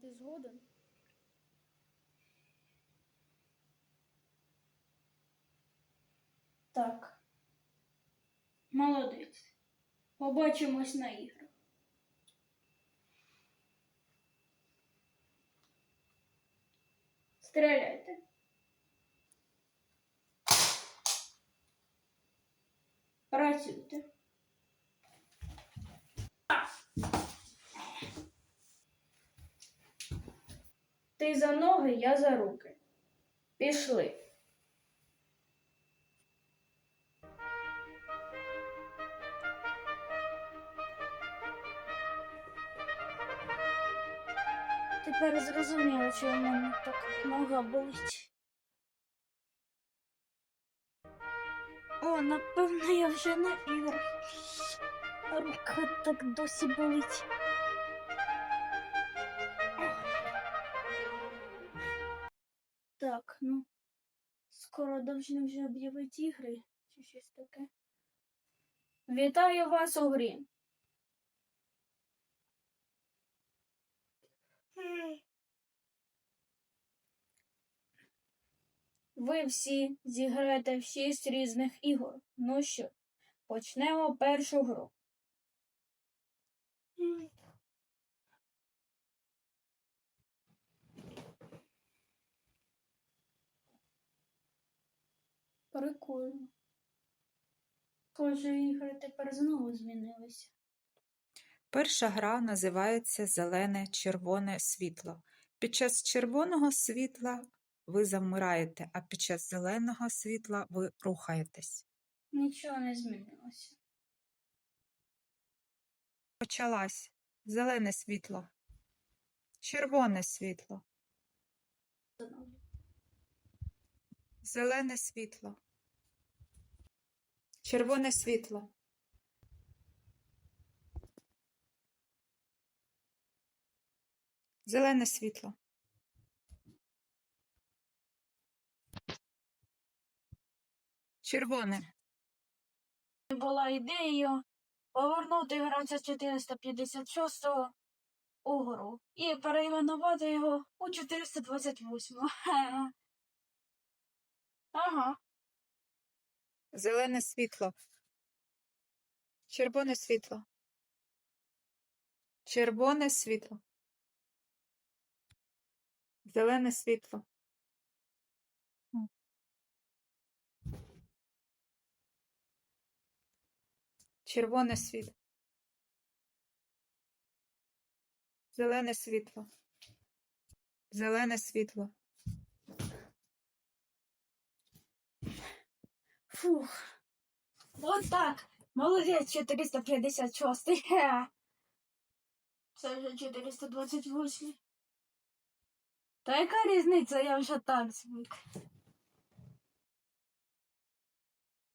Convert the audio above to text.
ти згоден? Так. Молодець. Побачимось на іграх. Стріляйте. Працюйте. Ти за ноги, я за руки. Пішли. Тепер зрозуміло, що в мене так нога болить. О, напевно, я вже на іграх. Рука так досі болить. Так, ну, скоро должны вже об'явити ігри чи щось таке. Вітаю вас у грі. Ви всі зіграєте в шість різних ігор. Ну що, почнемо першу гру. Прикольно. Схоже, ігри тепер знову змінилися. Перша гра називається Зелене червоне світло. Під час червоного світла ви завмираєте, а під час зеленого світла ви рухаєтесь. Нічого не змінилося. Почалась зелене світло, червоне світло, зелене світло, червоне світло, зелене світло, червоне, Була ідеєю повернути гравця 456-го угору і перейменувати його у 428-го. Ага. Зелене світло, червоне світло, червоне світло, зелене світло. Червоне світло. Зелене світло. Зелене світло. Фух. Вот так. Молодець 456. Це вже 428. Та яка різниця, я вже так звик.